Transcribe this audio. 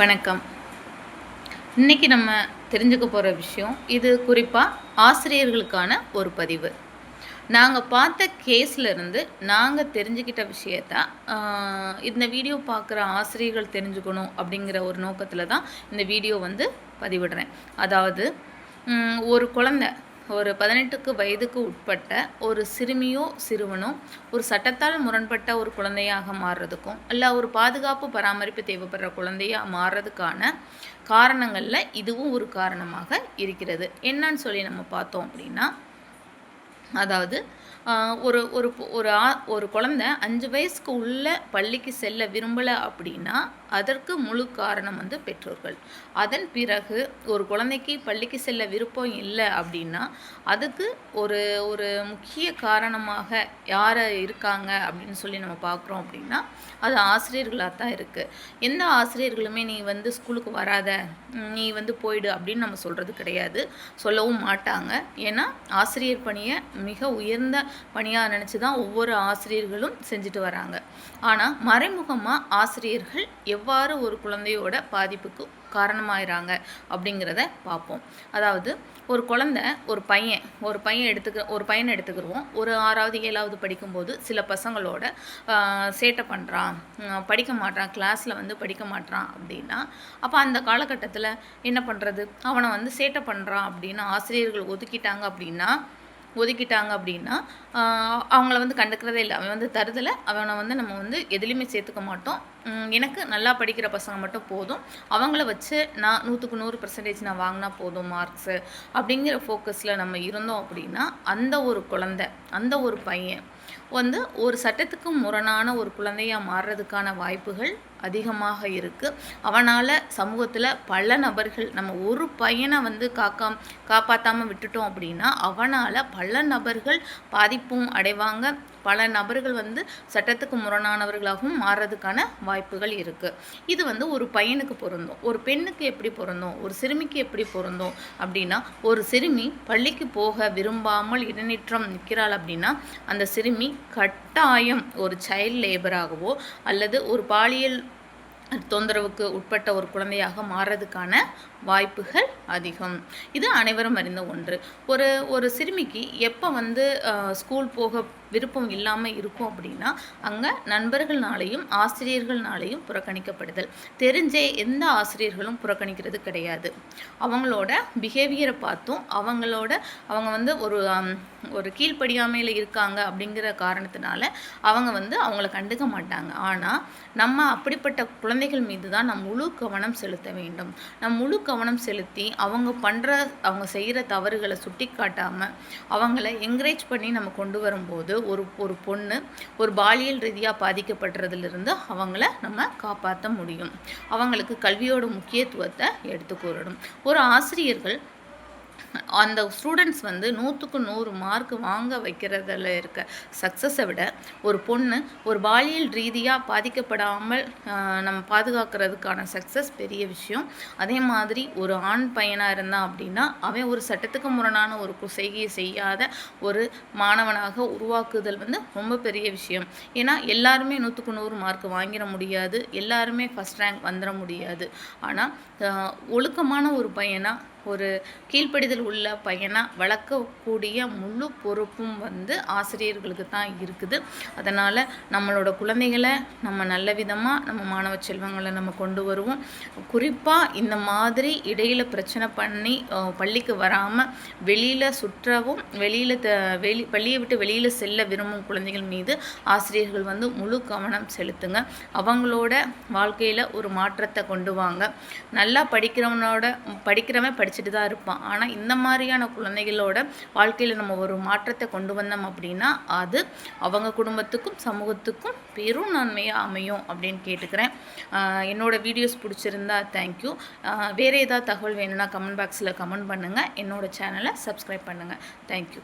வணக்கம். இன்னைக்கு நம்ம தெரிஞ்சுக்க போகிற விஷயம் இது குறிப்பாக ஆசிரியர்களுக்கான ஒரு பதிவு. நாங்கள் பார்த்த கேஸ்லேருந்து நாங்கள் தெரிஞ்சுக்கிட்ட விஷயத்த இந்த வீடியோ பார்க்குற ஆசிரியர்கள் தெரிஞ்சுக்கணும் அப்படிங்கிற ஒரு நோக்கத்தில் தான் இந்த வீடியோ வந்து பதிவிடுறேன். அதாவது ஒரு குழந்தை ஒரு பதினெட்டுக்கு வயதுக்கு உட்பட்ட ஒரு சிறுமியோ சிறுவனோ ஒரு சட்டத்தால் முரண்பட்ட ஒரு குழந்தையாக மாறுறதுக்கும் இல்லை ஒரு பாதுகாப்பு பராமரிப்பு தேவைப்படுற குழந்தையாக மாறுறதுக்கான காரணங்களில் இதுவும் ஒரு காரணமாக இருக்கிறது. என்னன்னு சொல்லி நம்ம பார்த்தோம் அப்படின்னா அதாவது ஒரு ஒரு ஒரு ஆ ஒரு குழந்தை அஞ்சு வயசுக்கு உள்ள பள்ளிக்கு செல்ல விரும்பலை அப்படின்னா அதற்கு முழு காரணம் வந்து பெற்றோர்கள். அதன் பிறகு ஒரு குழந்தைக்கு பள்ளிக்கு செல்ல விருப்பம் இல்லை அப்படின்னா அதுக்கு ஒரு ஒரு முக்கிய காரணமாக யார் இருக்காங்க அப்படின்னு சொல்லி நம்ம பார்க்குறோம் அப்படின்னா அது ஆசிரியர்களாக தான் இருக்குது எந்த ஆசிரியர்களுமே நீ வந்து ஸ்கூலுக்கு வராத நீ வந்து போயிடு அப்படின்னு நம்ம சொல்கிறது கிடையாது. சொல்லவும் மாட்டாங்க. ஏன்னா ஆசிரியர் பணியை மிக உயர்ந்த பணியாக நினச்சி தான் ஒவ்வொரு ஆசிரியர்களும் செஞ்சுட்டு வராங்க. ஆனால் மறைமுகமாக ஆசிரியர்கள் எவ்வாறு ஒரு குழந்தையோட பாதிப்புக்கு காரணமாயிறாங்க அப்படிங்கிறத பார்ப்போம். அதாவது ஒரு குழந்தை ஒரு பையன் ஒரு பையன் எடுத்துக்க ஒரு பையனை எடுத்துக்கிடுவோம் ஒரு ஆறாவது ஏழாவது படிக்கும்போது சில பசங்களோட சேட்டை பண்ணுறான் படிக்க மாட்டான் கிளாஸில் வந்து படிக்க மாட்டான் அப்படின்னா அப்போ அந்த காலகட்டத்தில் என்ன பண்ணுறது அவனை வந்து சேட்டை பண்ணுறான் அப்படின்னு ஆசிரியர்கள் ஒதுக்கிட்டாங்க அப்படின்னா ஒதுக்கிட்டாங்க அப்படின்னா அவங்கள வந்து கண்டுக்கிறதே இல்லை. அவன் வந்து தருதலை அவனை வந்து நம்ம வந்து எதுலேயுமே சேர்த்துக்க மாட்டோம். எனக்கு நல்லா படிக்கிற பசங்க மட்டும் போதும். அவங்கள வச்சு நான் நூற்றுக்கு நூறு பர்சன்டேஜ் நான் வாங்கினா போதும் மார்க்ஸு அப்படிங்கிற ஃபோக்கஸில் நம்ம இருந்தோம் அப்படின்னா அந்த ஒரு குழந்தை அந்த ஒரு பையன் வந்து ஒரு சட்டத்துக்கு முரணான ஒரு குழந்தையாக மாறுறதுக்கான வாய்ப்புகள் அதிகமாக இருக்குது அவனால் சமூகத்தில் பல நபர்கள் நம்ம ஒரு பையனை வந்து காக்கா காப்பாற்றாமல் விட்டுட்டோம் அப்படின்னா அவனால் பல நபர்கள் பாதிப்பும் அடைவாங்க. பல நபர்கள் வந்து சட்டத்துக்கு முரணானவர்களாகவும் மாறுறதுக்கான வாய்ப்புகள் இருக்குது இது வந்து ஒரு பையனுக்கு பொருந்தும். ஒரு பெண்ணுக்கு எப்படி பொருந்தும்? ஒரு சிறுமிக்கு எப்படி பொருந்தும்? அப்படின்னா ஒரு சிறுமி பள்ளிக்கு போக விரும்பாமல் இடைநிற்றம் நிற்கிறாள் அப்படின்னா அந்த சிறுமி கட்டாயம் ஒரு சைல்ட் லேபராகவோ அல்லது ஒரு பாலியல் தொந்தரவுக்கு உட்பட்ட ஒரு குழந்தையாக மாறுறதுக்கான வாய்ப்புகள் அதிகம். இது அனைவரும் அறிந்த ஒன்று. ஒரு ஒரு சிறுமிக்கு எப்போ வந்து ஸ்கூல் போக விருப்பம் இல்லாமல் இருக்கும் அப்படின்னா அங்கே நண்பர்கள்னாலையும் ஆசிரியர்கள்னாலையும் புறக்கணிக்கப்படுதல். தெரிஞ்சே எந்த ஆசிரியர்களும் புறக்கணிக்கிறது கிடையாது. அவங்களோட பிஹேவியரை பார்த்தும் அவங்களோட அவங்க வந்து ஒரு ஒரு கீழ்ப்படியாமையில் இருக்காங்க அப்படிங்கிற காரணத்தினால அவங்க வந்து அவங்கள கண்டுக்க மாட்டாங்க. ஆனால் நம்ம அப்படிப்பட்ட குழந்தைகள் மீது தான் நம் முழு கவனம் செலுத்த வேண்டும். நம் முழு கவனம் கவனம் செலுத்தி அவங்க பண்ணுற அவங்க செய்கிற தவறுகளை சுட்டி காட்டாமல் அவங்கள என்கரேஜ் பண்ணி நம்ம கொண்டு வரும்போது ஒரு ஒரு பொண்ணு ஒரு பாலியல் ரீதியாக பாதிக்கப்படுறதுலேருந்து அவங்கள நம்ம காப்பாற்ற முடியும். அவங்களுக்கு கல்வியோட முக்கியத்துவத்தை எடுத்து கூறணும். ஒரு ஆசிரியர்கள் அந்த ஸ்டூடெண்ட்ஸ் வந்து நூற்றுக்கு நூறு மார்க் வாங்க வைக்கிறதில் இருக்க சக்ஸஸை விட ஒரு பொண்ணு ஒரு பாலியல் ரீதியாக பாதிக்கப்படாமல் நம்ம பாதுகாக்கிறதுக்கான சக்ஸஸ் பெரிய விஷயம். அதே மாதிரி ஒரு ஆண் பையனாக இருந்தான் அப்படின்னா அவன் ஒரு சட்டத்துக்கு முரணான ஒரு செய்கையை செய்யாத ஒரு மாணவனாக உருவாக்குதல் வந்து ரொம்ப பெரிய விஷயம். ஏன்னா எல்லாருமே நூற்றுக்கு நூறு மார்க் வாங்கிட முடியாது. எல்லாருமே ஃபஸ்ட் ரேங்க் வந்துட முடியாது. ஆனால் ஒழுக்கமான ஒரு பையனாக ஒரு கீழ்ப்படிதல் உள்ள பையனாக வளர்க்கக்கூடிய முழு பொறுப்பும் வந்து ஆசிரியர்களுக்கு தான் இருக்குது. அதனால் நம்மளோட குழந்தைகளை நம்ம நல்ல விதமாக நம்ம மாணவ செல்வங்களை நம்ம கொண்டு வருவோம். குறிப்பாக இந்த மாதிரி இடையில் பிரச்சனை பண்ணி பள்ளிக்கு வராமல் வெளியில் சுற்றவும் வெளியில் த வெளி பள்ளியை விட்டு வெளியில் செல்ல விரும்பும் குழந்தைகள் மீது ஆசிரியர்கள் வந்து முழு கவனம் செலுத்துங்க. அவங்களோட வாழ்க்கையில் ஒரு மாற்றத்தை கொண்டு வாங்க. நல்லா படிக்கிறவனோட படிக்கிறவன் படிச்சு நினச்சிட்டு தான் இருப்பான். ஆனால் இந்த மாதிரியான குழந்தைகளோட வாழ்க்கையில் நம்ம ஒரு மாற்றத்தை கொண்டு வந்தோம் அப்படின்னா அது அவங்க குடும்பத்துக்கும் சமூகத்துக்கும் பெரும் நன்மையாக அமையும் அப்படின்னு கேட்டுக்கிறேன். என்னோடய வீடியோஸ் பிடிச்சிருந்தா தேங்க்யூ வேறு ஏதாவது தகவல் வேணும்னா கமெண்ட் பாக்ஸில் கமெண்ட் பண்ணுங்கள் என்னோட சேனலை சப்ஸ்கிரைப் பண்ணுங்கள் தேங்க்யூ